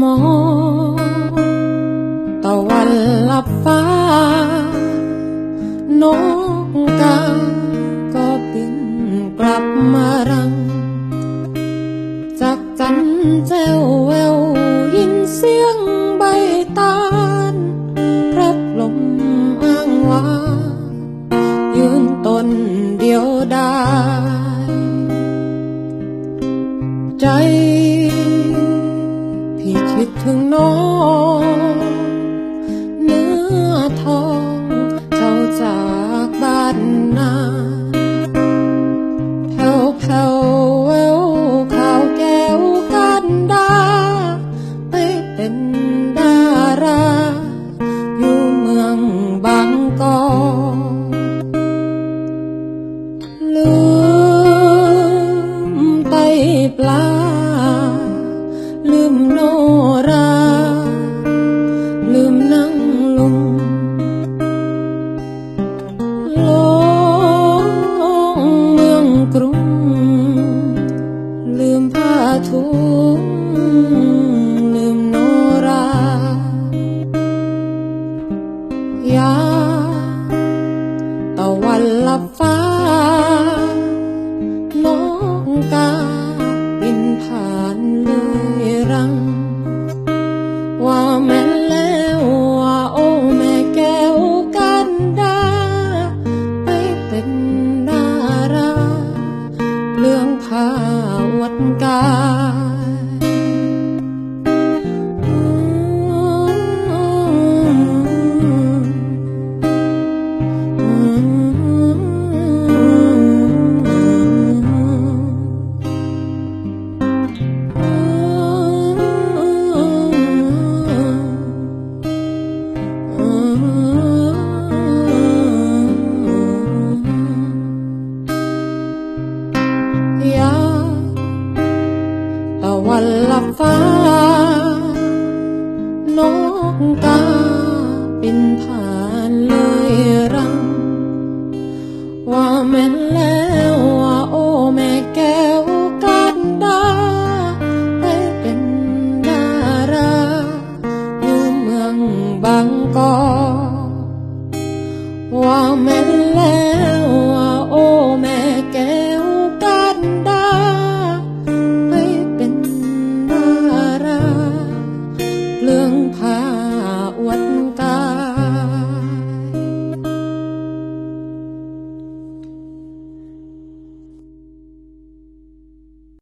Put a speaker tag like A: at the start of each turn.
A: มองตะวันลับฟ้านกกาก็บินกลับมารัง จากจันแจ้วแววยินเสียงใบตาลพระลมอ้างว้ายืนตนเดียวดาย คิดถึงน้อง ฟ้า น้องกาบินผ่านเลยรัง ว่าแม่แล้วว่าโอ้แม่แก้วกันดา ไปเป็นดารา เรื่องผ้าวัดกา ยาตะวันลับฟ้า นกกาบินผ่านเลยรัง ว่าแม่นแล้วว่าโอ้แม่แก้วกันดาไปเป็นดาราอยู่เมืองบางกอกว่าแม่